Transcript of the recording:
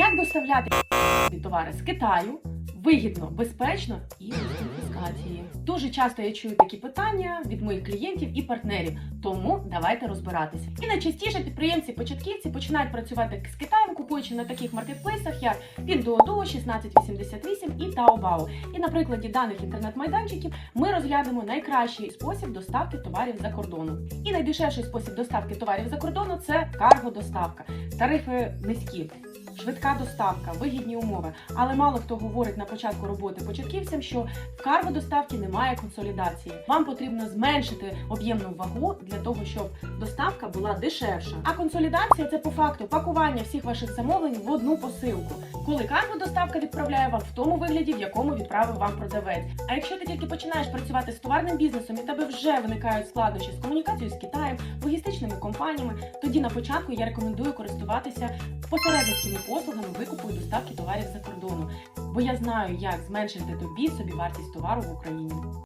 Як доставляти товари з Китаю вигідно, безпечно і без конфіскації? Дуже часто я чую такі питання від моїх клієнтів і партнерів, тому давайте розбиратися. І найчастіше підприємці-початківці починають працювати з Китаєм, купуючи на таких маркетплейсах, як Pinduoduo, 1688 і Taobao. І на прикладі даних інтернет-майданчиків ми розглянемо найкращий спосіб доставки товарів за кордону. І найдешевший спосіб доставки товарів за кордону це карго-доставка. Тарифи низькі. Швидка доставка, вигідні умови. Але мало хто говорить на початку роботи початківцям, що в карго доставки немає консолідації. Вам потрібно зменшити об'ємну вагу для того, щоб доставка була дешевша. А консолідація це по факту пакування всіх ваших замовлень в одну посилку. Коли карго доставка відправляє вам в тому вигляді, в якому відправив вам продавець. А якщо ти тільки починаєш працювати з товарним бізнесом і тебе вже виникають складнощі з комунікацією з Китаєм, логістичними компаніями, тоді на початку я рекомендую користуватися посередницькими послугами викупу і доставки товарів за кордону, бо я знаю, як зменшити тобі собі вартість товару в Україні.